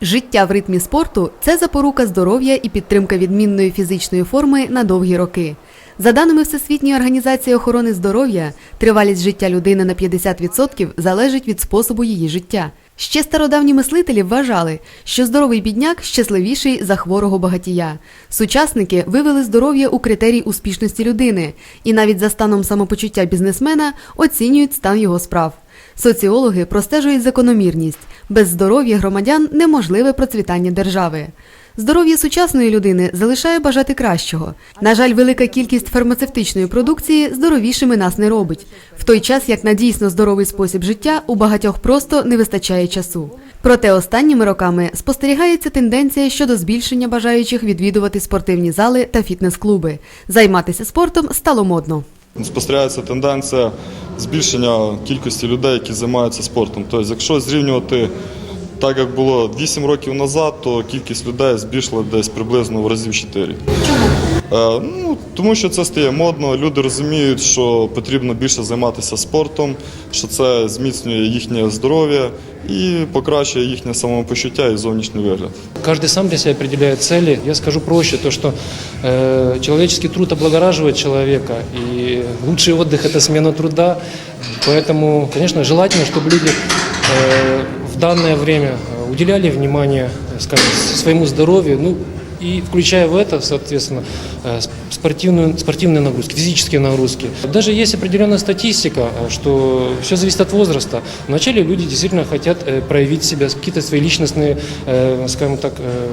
Життя в ритмі спорту це запорука здоров'я і підтримка відмінної фізичної форми на довгі роки. За даними Всесвітньої організації охорони здоров'я, тривалість життя людини на 50% залежить від способу її життя. Ще стародавні мислителі вважали, що здоровий бідняк щасливіший за хворого багатія. Сучасники вивели здоров'я у критерій успішності людини і навіть за станом самопочуття бізнесмена оцінюють стан його справ. Соціологи простежують закономірність. Без здоров'я громадян неможливе процвітання держави. Здоров'я сучасної людини залишає бажати кращого. На жаль, велика кількість фармацевтичної продукції здоровішими нас не робить, в той час як на дійсно здоровий спосіб життя у багатьох просто не вистачає часу. Проте останніми роками спостерігається тенденція щодо збільшення бажаючих відвідувати спортивні зали та фітнес-клуби. Займатися спортом стало модно. Спостерігається тенденція збільшення кількості людей, які займаються спортом. Тобто, якщо зрівнювати так, як було 8 років назад, то кількість людей збільшила десь приблизно в разів 4. Чому? Ну, тому що це стає модно, люди розуміють, що потрібно більше займатися спортом, що це зміцнює їхнє здоров'я і покращує їхнє самопочуття і зовнішній вигляд. Каждый сам для себя определяет цели. Я скажу проще, то что э, человеческий труд облагораживает человека, и лучший отдых – это смена труда. Поэтому, конечно, желательно, чтобы люди э, в данное время э, уделяли внимание, э, скажем, своему здоровью, ну, и включая в это, соответственно, э, сп- спортивную, спортивные нагрузки, физические нагрузки. Даже есть определенная статистика, э, что все зависит от возраста. Вначале люди действительно хотят э, проявить себя, какие-то свои личностные, э, скажем так, э,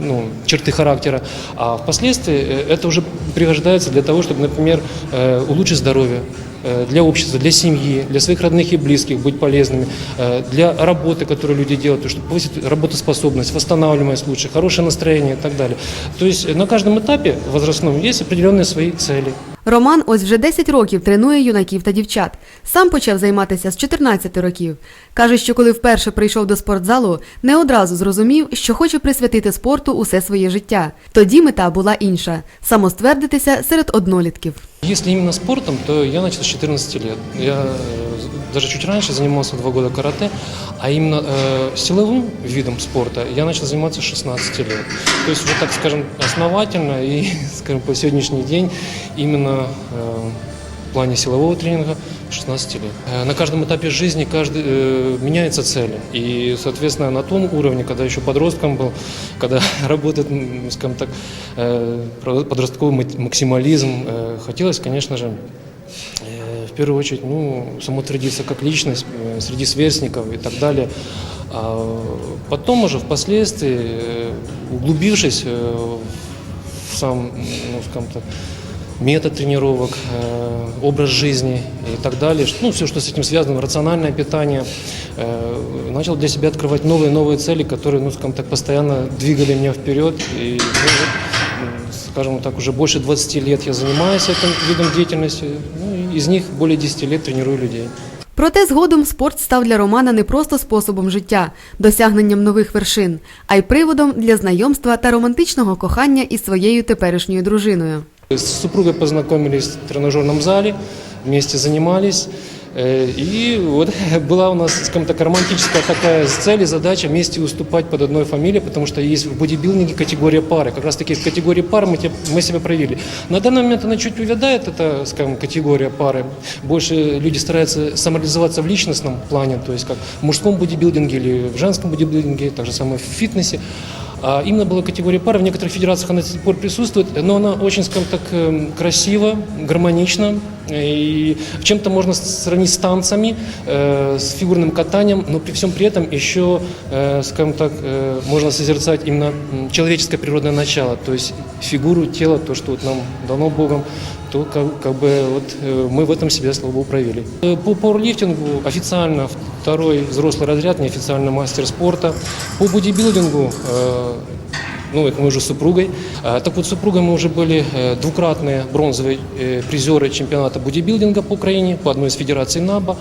ну, черты характера, а впоследствии э, это уже пригождается для того, чтобы, например, э, улучшить здоровье э, для общества, для семьи, для своих родных и близких быть полезными, э, для работы, которую люди делают, то, чтобы повысить работоспособность, восстанавливаемость лучше, хорошее настроение и так далее. То есть э, на каждом этапе возрастном есть определенные свои цели. Роман ось вже 10 років тренує юнаків та дівчат. Сам почав займатися з 14 років. Каже, що коли вперше прийшов до спортзалу, не одразу зрозумів, що хоче присвятити спорту усе своє життя. Тоді мета була інша самоствердитися серед однолітків. Если именно спортом, то я начал с 14 лет. Я э, даже чуть раньше занимался два года карате, а именно э, силовым видом спорта я начал заниматься с 16 лет. То есть вот так, скажем, основательно и, скажем, по сегодняшний день именно э, в плане силового тренинга 16 лет. Э, На каждом этапе жизни каждый, э, меняются цели. И, соответственно, на том уровне, когда еще подростком был, когда работает, скажем так, э, подростковый ма- максимализм, э, хотелось, конечно же, э, в первую очередь, ну, самоутвердиться как личность э, среди сверстников и так далее. А потом уже впоследствии, э, углубившись э, в сам, ну, скажем так, метод тренировок, э, образ жизни и так далее, ну, все, что с этим связано, рациональное питание, э, начал для себя открывать новые новые цели, которые, ну, скажем так, постоянно двигали меня вперед. И, ну, вот, м, скажем так, уже больше 20 лет я занимаюсь этим видом деятельности, ну, и из них более 10 лет тренирую людей. Проте згодом спорт став для Романа не просто способом життя, досягненням нових вершин, а й приводом для знайомства та романтичного кохання із своєю теперішньою дружиною. С супругой познакомились в тренажерном зале, вместе занимались. Э, И вот была у нас, скажем так, романтическая такая цель и задача вместе выступать под одной фамилией, потому что есть в бодибилдинге категория пары. Как раз таки в категории пары мы, те- мы себя проявили. На данный момент она чуть увядает, эта, скажем, категория пары. Больше люди стараются самореализоваться в личностном плане, то есть как в мужском бодибилдинге или в женском бодибилдинге, так же самое в фитнесе. А именно была категория пары, в некоторых федерациях она до сих пор присутствует, но она очень, скажем так, эм, красиво, гармонично. И в чем-то можно сравнить с танцами, э, с фигурным катанием, но при всем при этом еще, э, скажем так, э, можно созерцать именно м, человеческое природное начало, то есть фигуру тела, то, что вот нам дано Богом, то как, как бы вот э, мы в этом себя, слава Богу, проявили. Э, По пауэрлифтингу официально второй взрослый разряд, неофициально мастер спорта. По бодибилдингу э, ну, это мы уже с супругой. А, Так вот, с супругой мы уже были э, двукратные бронзовые э, призеры чемпионата бодибилдинга по Украине, по одной из федераций НАБА.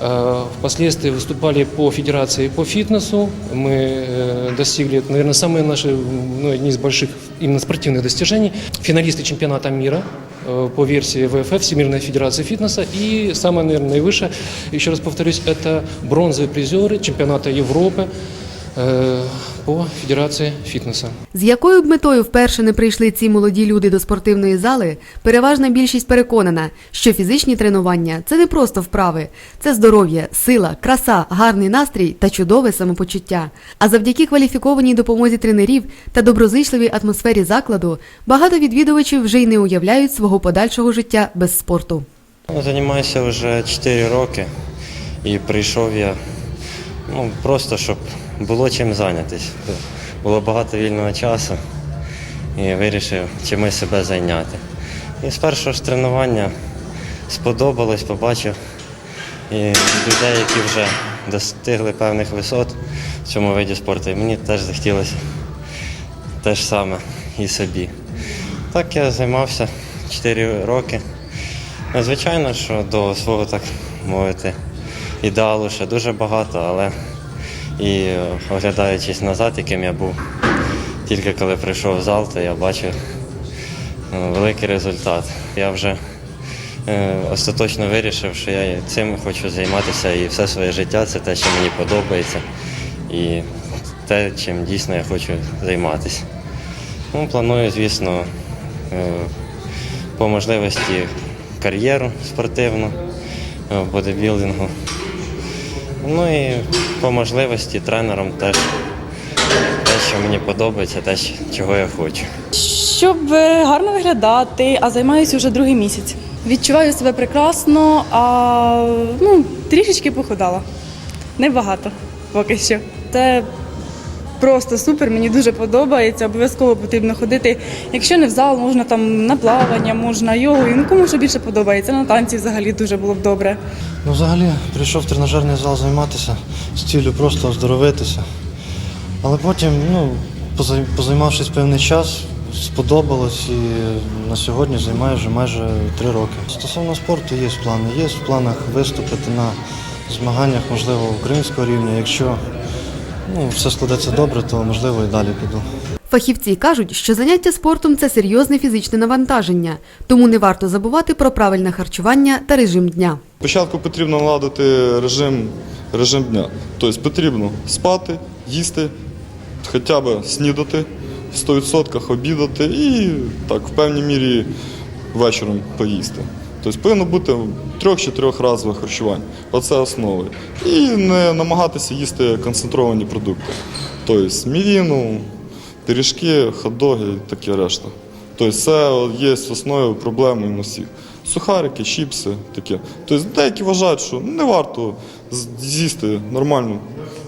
Э, Впоследствии выступали по федерации по фитнесу. Мы э, достигли, это, наверное, самые наши, ну, одни из больших именно спортивных достижений. Финалисты чемпионата мира э, по версии ВФФ, Всемирной Федерации фитнеса. И самое, наверное, наивысшее, еще раз повторюсь, это бронзовые призеры чемпионата Европы э, по Федерации фитнеса. З якою б метою вперше не прийшли ці молоді люди до спортивної зали, переважна більшість переконана, що фізичні тренування це не просто вправи, це здоров'я, сила, краса, гарний настрій та чудове самопочуття. А завдяки кваліфікованій допомозі тренерів та доброзичливій атмосфері закладу, багато відвідувачів вже й не уявляють свого подальшого життя без спорту. Ну, Займаюся вже 4 роки і прийшов я ну, просто, щоб було чим зайнятися. Було багато вільного часу і вирішив чимось себе зайняти. І з першого ж тренування сподобалось, побачив і людей, які вже достигли певних висот в цьому виді спорту. І мені теж захотілося те ж саме і собі. Так я займався 4 роки. Ну, Звичайно, що до свого, так мовити, ідеалу ще дуже багато, але і оглядаючись назад, яким я був, тільки коли прийшов в зал, то я бачив е, великий результат. Я вже е, остаточно вирішив, що я цим хочу займатися і все своє життя це те, що мені подобається, і те, чим дійсно я хочу займатися. Ну, планую, звісно, е, по можливості кар'єру спортивну е, бодибілдингу. Ну і по можливості тренером теж те, що мені подобається, те, чого я хочу. Щоб е, гарно виглядати, а займаюся вже другий місяць. Відчуваю себе прекрасно, а ну, трішечки похудала. Небагато поки що. Це просто супер, мені дуже подобається. Обов'язково потрібно ходити. Якщо не в зал, можна там на плавання, можна йогу. Ну кому що більше подобається. На танці взагалі дуже було б добре. Ну, взагалі, прийшов в тренажерний зал займатися з ціллю просто оздоровитися. Але потім, ну, позай- позаймавшись певний час, сподобалось і на сьогодні займаю вже майже три роки. Стосовно спорту є плани. Є в планах виступити на змаганнях, можливо, українського рівня. Якщо ну, все складеться добре, то можливо і далі піду. Фахівці кажуть, що заняття спортом це серйозне фізичне навантаження, тому не варто забувати про правильне харчування та режим дня. Спочатку потрібно наладити режим, режим дня. Тобто потрібно спати, їсти, хоча б снідати, в 100% обідати і так в певній мірі вечором поїсти. Тобто повинно бути трьох-чотирьох разове харчування. Оце основи. І не намагатися їсти концентровані продукти. Тобто мівіну, пиріжки, хот-доги і таке решта. Тобто це є основою проблеми у всіх. Сухарики, чіпси, таке. Тобто деякі вважають, що не варто з'їсти нормальну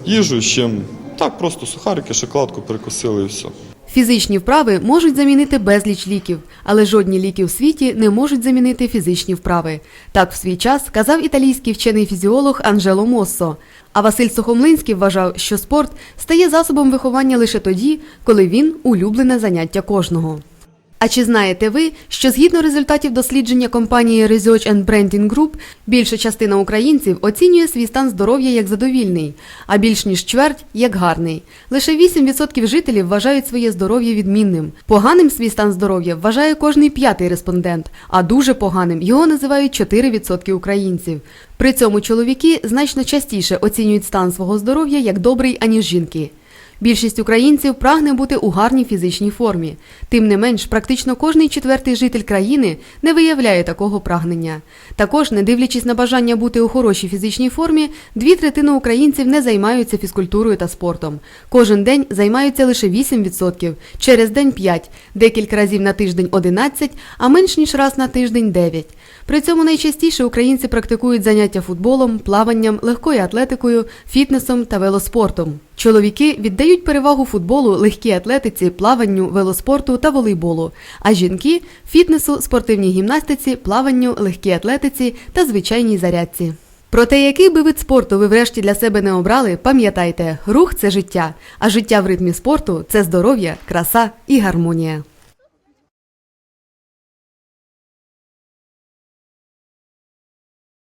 їжу, чим так просто сухарики, шоколадку перекусили і все. Фізичні вправи можуть замінити безліч ліків, але жодні ліки в світі не можуть замінити фізичні вправи. Так в свій час казав італійський вчений фізіолог Анжело Моссо. А Василь Сухомлинський вважав, що спорт стає засобом виховання лише тоді, коли він улюблене заняття кожного. А чи знаєте ви, що згідно результатів дослідження компанії Research and Branding Group, більша частина українців оцінює свій стан здоров'я як задовільний, а більш ніж чверть як гарний. Лише 8% жителів вважають своє здоров'я відмінним. Поганим свій стан здоров'я вважає кожний п'ятий респондент, а дуже поганим його називають 4% українців. При цьому чоловіки значно частіше оцінюють стан свого здоров'я як добрий, аніж жінки. Більшість українців прагне бути у гарній фізичній формі. Тим не менш, практично кожний четвертий житель країни не виявляє такого прагнення. Також, не дивлячись на бажання бути у хорошій фізичній формі, дві третини українців не займаються фізкультурою та спортом. Кожен день займаються лише 8%, через день 5%, декілька разів на тиждень 11%, а менш ніж раз на тиждень 9%. При цьому найчастіше українці практикують заняття футболом, плаванням, легкою атлетикою, фітнесом та велоспортом. Чоловіки віддають перевагу футболу, легкій атлетиці, плаванню, велоспорту та волейболу, а жінки фітнесу, спортивній гімнастиці, плаванню, легкій атлетиці та звичайній зарядці. Проте, який би вид спорту ви врешті для себе не обрали, пам'ятайте, рух це життя, а життя в ритмі спорту це здоров'я, краса і гармонія.